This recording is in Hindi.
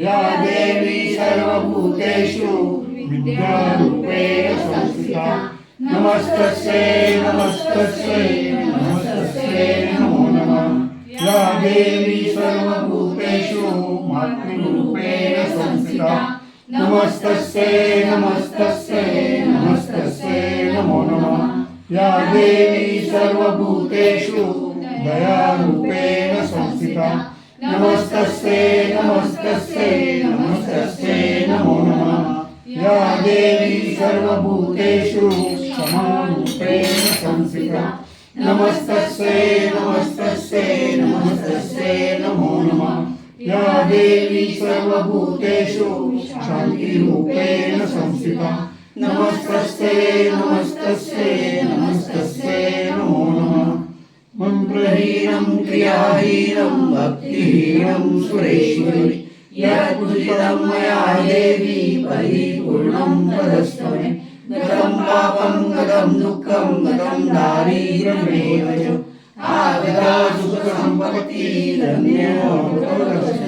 या देवी सर्वभूतेषु विद्यारूपेण संस्थिता नमस्तस्यै नमस्तस्यै नमस्तस्यै नमो नमः या देवी सर्वभूतेषु मातृरूपेण संस्थिता नमस्तस्यै नमस्तस्यै नमस्तस्यै नमो नमः या देवी सर्वभूतेषु दयारूपेण संस्थिता नमस्तस्यै या देवी सर्वभूतेषु क्षमारूपेण संस्थिता नमस्तस्यै नमस्तस्यै नमस्तस्यै नमो नमः या देवी सर्वभूतेषु शान्तिरूपेण संस्थिता नमस्तस्यै नमस्तस्यै नमस्तस्यै नमो नमः मन्त्रहीनं क्रियाहीनं भक्तिहीनं सुरेश्वरि यद्भुजितमया देवी परिपूर्णं प्रदस्तमे गतं पापं गतं दुःखं गतं दारिद्र्यमेव च आगता